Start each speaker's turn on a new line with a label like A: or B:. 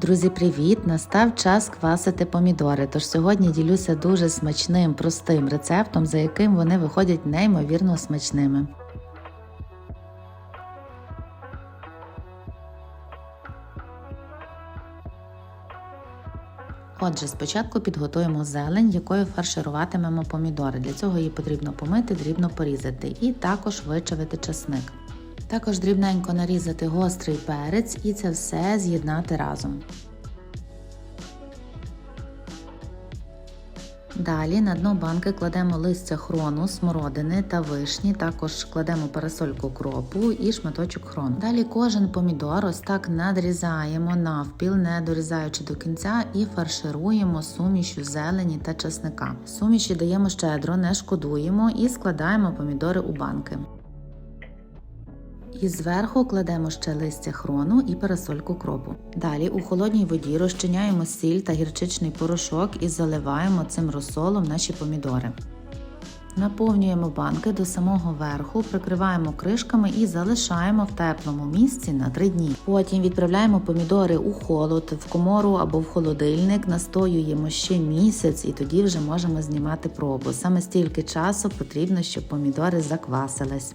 A: Друзі, привіт! Настав час квасити помідори. Тож сьогодні ділюся дуже смачним, простим рецептом, за яким вони виходять неймовірно смачними. Отже, спочатку підготуємо зелень, якою фаршируватимемо помідори. Для цього її потрібно помити, дрібно порізати і також вичавити часник. Також дрібненько нарізати гострий перець і це все з'єднати разом. Далі на дно банки кладемо листя хрону, смородини та вишні, також кладемо парасольку кропу і шматочок хрону. Далі кожен помідор ось так надрізаємо навпіл, не дорізаючи до кінця, і фаршируємо сумішю зелені та часника. Суміші даємо щедро, не шкодуємо і складаємо помідори у банки. І зверху кладемо ще листя хрону і парасольку кропу. Далі у холодній воді розчиняємо сіль та гірчичний порошок і заливаємо цим розсолом наші помідори. Наповнюємо банки до самого верху, прикриваємо кришками і залишаємо в теплому місці на 3 дні. Потім відправляємо помідори у холод, в комору або в холодильник, настоюємо ще місяць і тоді вже можемо знімати пробу. Саме стільки часу потрібно, щоб помідори заквасились.